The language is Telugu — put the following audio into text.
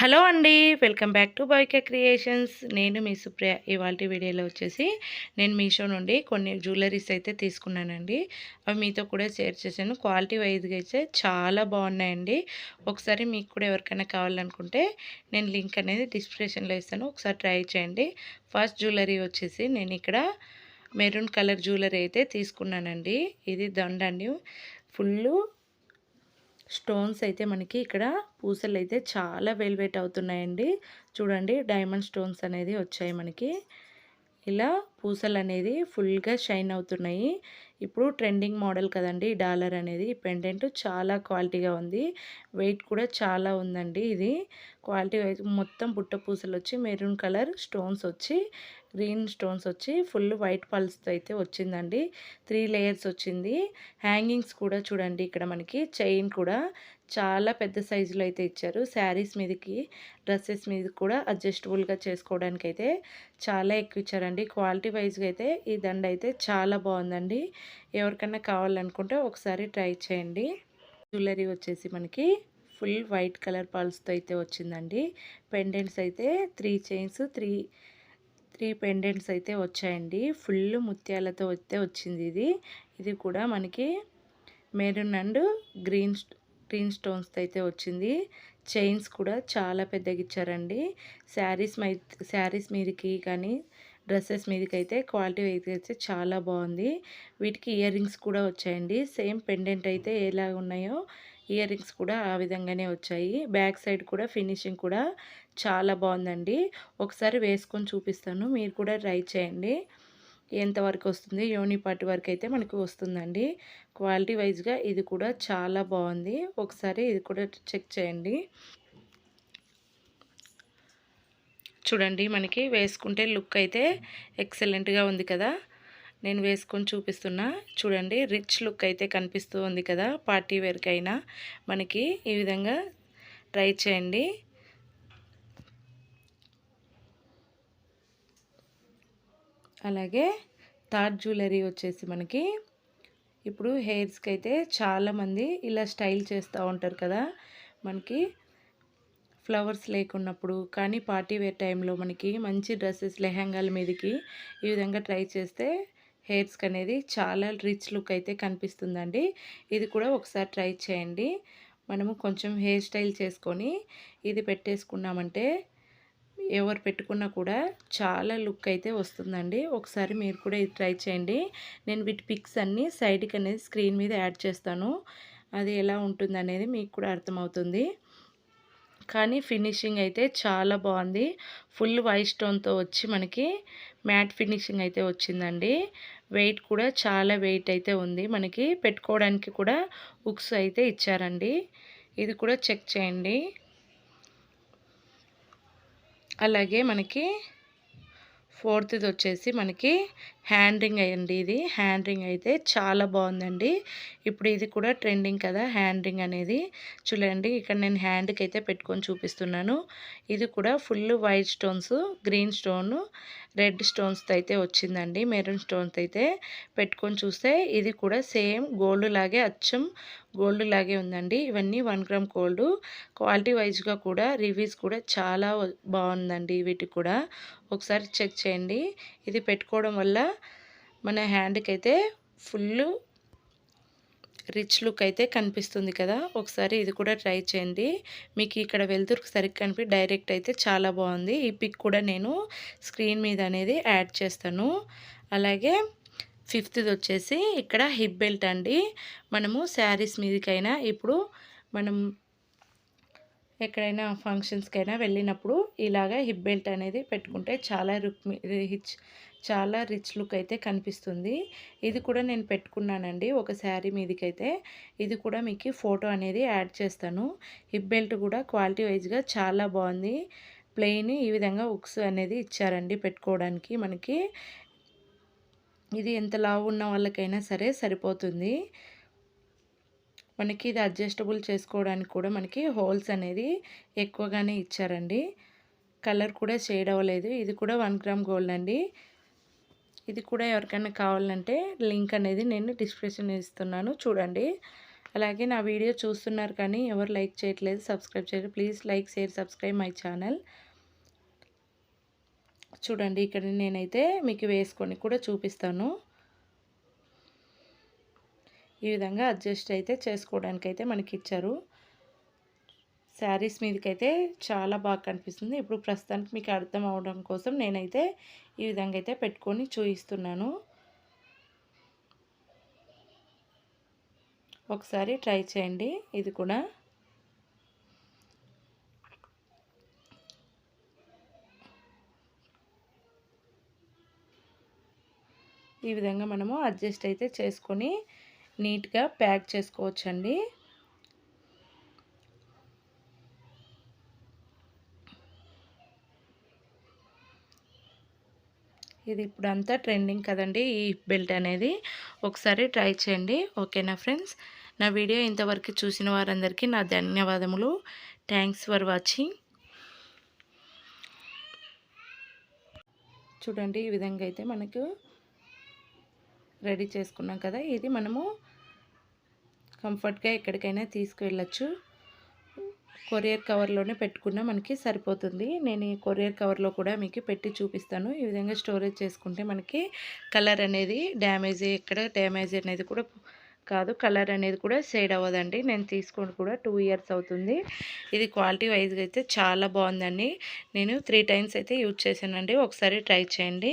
హలో అండి welcome back to BK creations. నేను మీ సుప్రియ. ఇవాళ వీడియోలో వచ్చేసి నేను మీషో నుండి కొన్ని జ్యువెలరీస్ అయితే తీసుకున్నానండి. అవి మీతో కూడా షేర్ చేశాను. క్వాలిటీ వైజ్గా అయితే చాలా బాగున్నాయండి. ఒకసారి మీకు కూడా ఎవరికైనా కావాలనుకుంటే నేను లింక్ అనేది డిస్క్రిప్షన్లో ఇస్తాను. ఒకసారి ట్రై చేయండి. ఫస్ట్ జ్యువెలరీ వచ్చేసి నేను ఇక్కడ మెరూన్ కలర్ జ్యువెలరీ అయితే తీసుకున్నానండి. ఇది దండండి ఫుల్లు స్టోన్స్ అయితే మనకి ఇక్కడ పూసలు అయితే చాలా వెల్వేట్ అవుతున్నాయండి. చూడండి డైమండ్ స్టోన్స్ అనేది వచ్చాయి మనకి. ఇలా పూసలు అనేది ఫుల్గా షైన్ అవుతున్నాయి. ఇప్పుడు ట్రెండింగ్ మోడల్ కదండి డాలర్ అనేది. పెండెంట్ చాలా క్వాలిటీగా ఉంది. వెయిట్ కూడా చాలా ఉందండి ఇది. క్వాలిటీ మొత్తం బుట్ట పూసలు వచ్చి మెరూన్ కలర్ స్టోన్స్ వచ్చి గ్రీన్ స్టోన్స్ వచ్చి ఫుల్ వైట్ పల్స్తో అయితే వచ్చిందండి. త్రీ లేయర్స్ వచ్చింది. హ్యాంగింగ్స్ కూడా చూడండి ఇక్కడ మనకి. చైన్ కూడా చాలా పెద్ద సైజులో అయితే ఇచ్చారు. శారీస్ మీదకి డ్రెస్సెస్ మీద కూడా అడ్జస్టబుల్గా చేసుకోవడానికి అయితే చాలా ఎక్కువ ఇచ్చారండి. క్వాలిటీ వైజ్గా అయితే ఈ దండ అయితే చాలా బాగుందండి. ఎవరికైనా కావాలనుకుంటే ఒకసారి ట్రై చేయండి. జ్యువెలరీ వచ్చేసి మనకి ఫుల్ వైట్ కలర్ పల్స్తో అయితే వచ్చిందండి. పెండెంట్స్ అయితే three chains three three pendants అయితే వచ్చాయండి. ఫుల్ ముత్యాలతో అయితే వచ్చింది ఇది. ఇది కూడా మనకి మెరూన్ అండ్ గ్రీన్ గ్రీన్ స్టోన్స్తో అయితే వచ్చింది. చైన్స్ కూడా చాలా పెద్దగా ఇచ్చారండి. శారీస్ మై శారీస్ మీదకి కానీ డ్రెస్సెస్ మీదకి అయితే క్వాలిటీ అయితే చాలా బాగుంది. వీటికి ఇయర్ రింగ్స్ కూడా వచ్చాయండి. సేమ్ పెండెంట్ అయితే ఎలా ఉన్నాయో ఇయర్ రింగ్స్ కూడా ఆ విధంగానే వచ్చాయి. బ్యాక్ సైడ్ కూడా ఫినిషింగ్ కూడా చాలా బాగుందండి. ఒకసారి వేసుకొని చూపిస్తాను. మీరు కూడా ట్రై చేయండి. ఎంతవరకు వస్తుంది? యోని పార్ట్ వరకు అయితే మనకు వస్తుందండి. క్వాలిటీ వైజ్గా ఇది కూడా చాలా బాగుంది. ఒకసారి ఇది కూడా చెక్ చేయండి. చూడండి మనకి వేసుకుంటే లుక్ అయితే ఎక్సలెంట్గా ఉంది కదా. నేను వేసుకొని చూపిస్తున్నా. చూడండి రిచ్ లుక్ అయితే కనిపిస్తూ ఉంది కదా. పార్టీ వేర్కైనా మనకి ఈ విధంగా ట్రై చేయండి. అలాగే థర్డ్ జ్యువెలరీ వచ్చేసి మనకి ఇప్పుడు హెయిర్స్కి అయితే చాలామంది ఇలా స్టైల్ చేస్తూ ఉంటారు కదా. మనకి ఫ్లవర్స్ లేకున్నప్పుడు కానీ పార్టీ వేర్ టైంలో మనకి మంచి డ్రెస్సెస్ లెహంగాల మీదకి ఈ విధంగా ట్రై చేస్తే హెయిర్స్కి అనేది చాలా రిచ్ లుక్ అయితే కనిపిస్తుందండి. ఇది కూడా ఒకసారి ట్రై చేయండి. మనము కొంచెం హెయిర్ స్టైల్ చేసుకొని ఇది పెట్టేసుకున్నామంటే ఎవరు పెట్టుకున్నా కూడా చాలా లుక్ అయితే వస్తుందండి. ఒకసారి మీరు కూడా ఇది ట్రై చేయండి. నేను వీటి పిక్స్ అన్నీ సైడ్కి అనేది స్క్రీన్ మీద యాడ్ చేస్తాను. అది ఎలా ఉంటుంది అనేది మీకు కూడా అర్థమవుతుంది. కానీ ఫినిషింగ్ అయితే చాలా బాగుంది. ఫుల్ వైట్ స్టోన్తో వచ్చి మనకి మ్యాట్ ఫినిషింగ్ అయితే వచ్చిందండి. వెయిట్ కూడా చాలా వెయిట్ అయితే ఉంది. మనకి పెట్టుకోవడానికి కూడా ఉక్స్ అయితే ఇచ్చారండి. ఇది కూడా చెక్ చేయండి. అలాగే మనకి ఫోర్త్ది వచ్చేసి మనకి హ్యాండ్రింగ్ అయ్యండి ఇది. హ్యాండ్రింగ్ అయితే చాలా బాగుందండి. ఇప్పుడు ఇది కూడా ట్రెండింగ్ కదా హ్యాండ్రింగ్ అనేది. చూడండి ఇక్కడ నేను హ్యాండ్కి అయితే పెట్టుకొని చూపిస్తున్నాను. ఇది కూడా full white stones green stone red స్టోన్స్తో అయితే వచ్చిందండి. మెరూన్ స్టోన్స్ అయితే పెట్టుకొని చూస్తే ఇది కూడా సేమ్ గోల్డ్ లాగే అచ్చం గోల్డ్ లాగే ఉందండి. ఇవన్నీ వన్ గ్రామ్ గోల్డ్. క్వాలిటీ వైజ్గా కూడా రివ్యూస్ కూడా చాలా బాగుందండి వీటికి కూడా. ఒకసారి చెక్ చేయండి. ఇది పెట్టుకోవడం వల్ల మన హ్యాండ్కి అయితే ఫుల్ రిచ్ లుక్ అయితే కనిపిస్తుంది కదా. ఒకసారి ఇది కూడా ట్రై చేయండి. మీకు ఇక్కడ వెళ్తురు సరిగ్గా కనిపి డైరెక్ట్ అయితే చాలా బాగుంది. ఈ పిక్ కూడా నేను స్క్రీన్ మీద అనేది యాడ్ చేస్తాను. అలాగే ఫిఫ్త్ది వచ్చేసి ఇక్కడ హిప్ బెల్ట్ అండి. మనము శారీస్ మీదకైనా ఇప్పుడు మనం ఎక్కడైనా ఫంక్షన్స్కైనా వెళ్ళినప్పుడు ఇలాగ హిప్ బెల్ట్ అనేది పెట్టుకుంటే చాలా రుక్ రిచ్ చాలా రిచ్ లుక్ అయితే కనిపిస్తుంది. ఇది కూడా నేను పెట్టుకున్నానండి ఒక శారీ మీదకైతే. ఇది కూడా మీకు ఫోటో అనేది యాడ్ చేస్తాను. హిప్ బెల్ట్ కూడా క్వాలిటీ వైజ్గా చాలా బాగుంది. ప్లెయిన్ ఈ విధంగా ఉక్స్ అనేది ఇచ్చారండి పెట్టుకోవడానికి మనకి. ఇది ఎంత లావు ఉన్న వాళ్ళకైనా సరే సరిపోతుంది. మనకి ఇది అడ్జస్టబుల్ చేసుకోవడానికి కూడా మనకి హోల్స్ అనేది ఎక్కువగానే ఇచ్చారండి. కలర్ కూడా షేడ్ అవ్వలేదు. ఇది కూడా వన్ గ్రామ్ గోల్డ్ అండి. ఇది కూడా ఎవరికైనా కావాలంటే లింక్ అనేది నేను డిస్క్రిప్షన్ ఇస్తున్నాను. చూడండి. అలాగే నా వీడియో చూస్తున్నారు కానీ ఎవరు లైక్ చేయట్లేదు సబ్స్క్రైబ్ చేయలేదు please like share subscribe my channel. చూడండి ఇక్కడ నేనైతే మీకు వేసుకొని కూడా చూపిస్తాను. ఈ విధంగా అడ్జస్ట్ అయితే చేసుకోవడానికి అయితే మనకి ఇచ్చారు శారీస్ మీదకైతే చాలా బాగా కనిపిస్తుంది. ఇప్పుడు ప్రస్తుతానికి మీకు అర్థం అవడం కోసం నేనైతే ఈ విధంగా అయితే పెట్టుకొని చూపిస్తున్నాను ఒకసారి ట్రై చేయండి. ఇది కూడా ఈ విధంగా మనము అడ్జస్ట్ అయితే చేసుకొని నీట్గా ప్యాక్ చేసుకోవచ్చండి. ఇది ఇప్పుడు అంతా ట్రెండింగ్ కదండి ఈ బెల్ట్ అనేది. ఒకసారి ట్రై చేయండి. ఓకేనా ఫ్రెండ్స్? నా వీడియో ఇంతవరకు చూసిన వారందరికీ నా ధన్యవాదములు. Thanks for watching. చూడండి ఈ విధంగా అయితే మనకు రెడీ చేసుకున్నాం కదా. ఇది మనము కంఫర్ట్గా ఎక్కడికైనా తీసుకువెళ్ళచ్చు. కొరియర్ కవర్లోనే పెట్టుకున్నా మనకి సరిపోతుంది. నేను ఈ కొరియర్ కవర్లో కూడా మీకు పెట్టి చూపిస్తాను. ఈ విధంగా స్టోరేజ్ చేసుకుంటే మనకి కలర్ అనేది డ్యామేజ్ ఎక్కడ డ్యామేజ్ అనేది కూడా కాదు. కలర్ అనేది కూడా షేడ్ అవ్వదండి. నేను తీసుకొని కూడా టూ ఇయర్స్ అవుతుంది. ఇది క్వాలిటీ వైజ్గా అయితే చాలా బాగుందండి. నేను త్రీ టైమ్స్ అయితే యూజ్ చేశానండి. ఒకసారి ట్రై చేయండి.